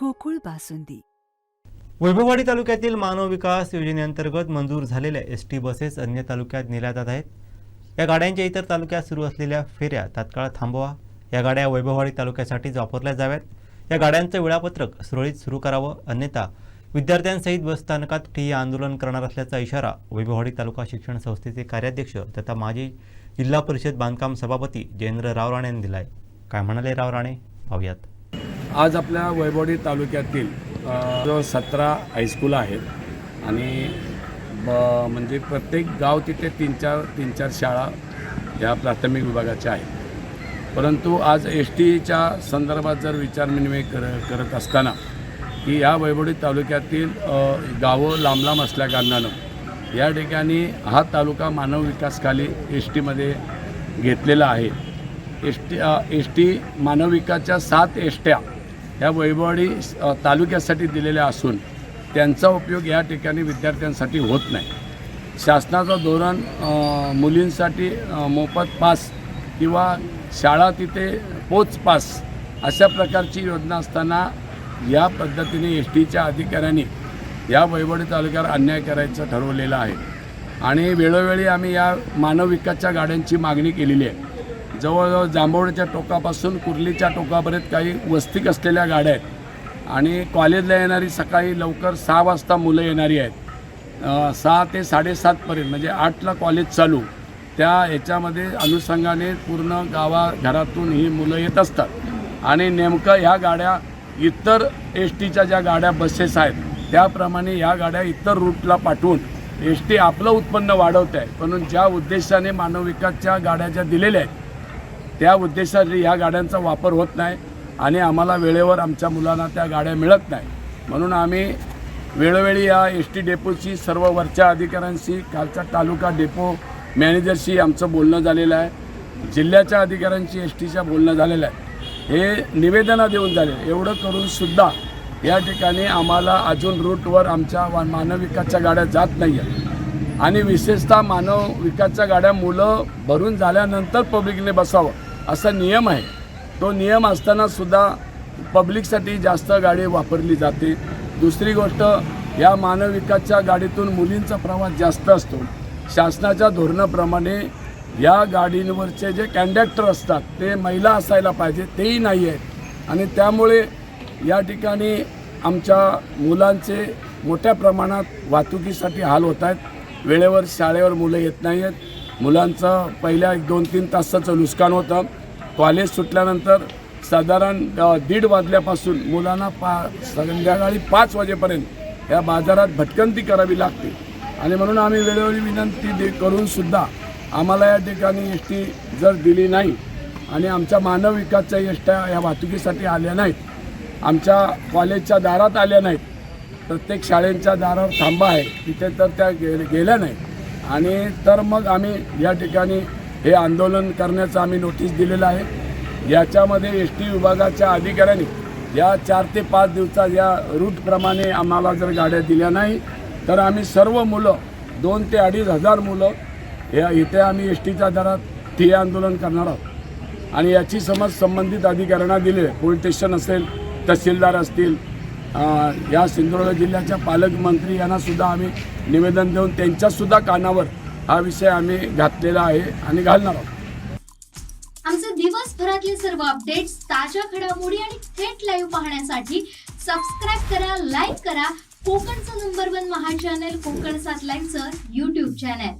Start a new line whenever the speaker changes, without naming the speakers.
गोकुळ बासुंदी.
वैभववाडी तालुक्यातील मानव विकास योजनेअंतर्गत मंजूर झालेल्या एस टी बसेस अन्य तालुक्यात नेल्या जात आहेत. या गाड्यांच्या इतर तालुक्यात सुरू असलेल्या फेऱ्या तात्काळ थांबवा. या गाड्या वैभववाडी तालुक्यासाठीच वापरल्या जाव्यात. या गाड्यांचं वेळापत्रक सुरळीत सुरू करावं. अन्यथा विद्यार्थ्यांसहित बसस्थानकात ठिय्या आंदोलन करणार असल्याचा इशारा वैभववाडी तालुका शिक्षण संस्थेचे कार्याध्यक्ष तथा माजी जिल्हा परिषद बांधकाम सभापती जयेंद्र राव राणे यांनी दिला आहे काय म्हणाले राव राणे पाहूयात.
आज आपल्या वैभवडी तालुक्यातील जवळ सतरा हायस्कूल आहेत. आणि ब म्हणजे प्रत्येक गाव तिथे तीन चार तीन चार शाळा या प्राथमिक विभागाच्या आहेत. परंतु आज एस टीच्या संदर्भात जर विचारविनिमय कर करत असताना की या वैभवडी तालुक्यातील गावं लांब लांब असल्याकारणानं या ठिकाणी हा तालुका मानव विकासखाली एस टीमध्ये घेतलेला आहे. एस टी एस टी मानव विकासच्या सात एस ट्या ह्या वैभवाडी तालुक्यासाठी दिलेल्या असून त्यांचा उपयोग या ठिकाणी विद्यार्थ्यांसाठी होत नाही. शासनाचं धोरण मुलींसाठी मोफत पास किंवा शाळा तिथे पोच पास अशा प्रकारची योजना असताना या पद्धतीने एस टीच्या अधिकाऱ्यांनी या वैभवडी तालुक्यावर अन्याय करायचं ठरवलेलं आहे. आणि वेळोवेळी आम्ही या मानव विकासच्या गाड्यांची मागणी केलेली आहे. जवळजवळ जांभवडीच्या टोकापासून कुर्लीच्या टोकापर्यंत काही वस्तीक असलेल्या गाड्या आहेत. आणि कॉलेजला येणारी सकाळी लवकर सहा वाजता मुलं येणारी आहेत. सहा ते साडेसातपर्यंत म्हणजे आठला कॉलेज चालू. त्या ह्याच्यामध्ये अनुषंगाने पूर्ण गावा घरातून ही मुलं येत असतात. आणि नेमकं ह्या गाड्या इतर एस टीच्या ज्या गाड्या बसेस आहेत त्याप्रमाणे ह्या गाड्या इतर रूटला पाठवून एस टी आपलं उत्पन्न वाढवत आहे. म्हणून ज्या उद्देशाने मानव विकासच्या गाड्या ज्या दिलेल्या आहेत त्या उद्देशाने ह्या गाड्यांचा वापर होत नाही आणि आम्हाला वेळेवर आमच्या मुलांना त्या गाड्या मिळत नाही. म्हणून आम्ही वेळोवेळी या एस टी डेपोची सर्व वरच्या अधिकाऱ्यांशी कालचा तालुका डेपो मॅनेजरशी आमचं बोलणं झालेलं आहे. जिल्ह्याच्या अधिकाऱ्यांशी एस टीच्या बोलणं झालेलं आहे. हे निवेदनं देऊन झाले. एवढं करूनसुद्धा या ठिकाणी आम्हाला अजून रूटवर आमच्या वा- गाड्या जात नाही आहेत आणि विशेषतः मानव विकासच्या गाड्या मुलं भरून झाल्यानंतर पब्लिकने बसावं असा नियम आहे. तो नियम असताना सुद्धा पब्लिकसाठी जास्त गाडी वापरली जाते. दुसरी गोष्ट या मानव विकासच्या गाडीतून मुलींचा प्रवास जास्त असतो. शासनाच्या धोरणाप्रमाणे या गाडींवरचे जे कॅन्डक्टर असतात ते महिला असायला पाहिजे तेही नाही आहेत. आणि त्यामुळे या ठिकाणी आमच्या मुलांचे मोठ्या प्रमाणात वाहतुकीसाठी हाल होत आहेत. वेळेवर शाळेवर मुलं येत नाही आहेत मुलांचं पहिल्या एक दोन तीन तासाचं नुकसान होतं. कॉलेज सुटल्यानंतर साधारण दीड वाजल्यापासून मुलांना पा संध्याकाळी पाच वाजेपर्यंत या बाजारात भटकंती करावी लागते. आणि म्हणून आम्ही वेळोवेळी विनंती दे करूनसुद्धा आम्हाला या ठिकाणी एस टी जर दिली नाही आणि आमच्या मानव विकासच्या एसट्या या वाहतुकीसाठी आल्या नाहीत आमच्या कॉलेजच्या दारात आल्या नाहीत प्रत्येक शाळेच्या दारावर थांबा आहे. तिथे तर त्या गे गेल्या नाही आणि तर मग आम्ही या ठिकाणी हे आंदोलन करण्याचं आम्ही नोटीस दिलेलं आहे. याच्यामध्ये एस टी विभागाच्या अधिकाऱ्यांनी या चार ते पाच दिवसात या रूटप्रमाणे आम्हाला जर गाड्या दिल्या नाही तर आम्ही सर्व मुलं दोन ते अडीच हजार मुलं या इथे आम्ही एस टीच्या दरात ठिय्या आंदोलन करणार आहोत. आणि याची समज संबंधित अधिकाऱ्यांना दिली आहे. पोलीस स्टेशन असेल तहसीलदार असतील या सिंधुदुर्ग जिल्ह्याच्या पालकमंत्री यांनासुद्धा आम्ही निवेदन देऊन त्यांच्यासुद्धा कानावर हा विषय आम्ही घातलेला आहे आणि घालणार आहोत.
आमचे दिवसभरातले सर्व अपडेट्स ताज्या घडामोडी आणि थेट लाईव्ह पाहण्यासाठी सबस्क्राईब करा लाईक करा. कोकणचं नंबर वन महा चॅनल कोकण सात लाईव्हचं युट्यूब चॅनल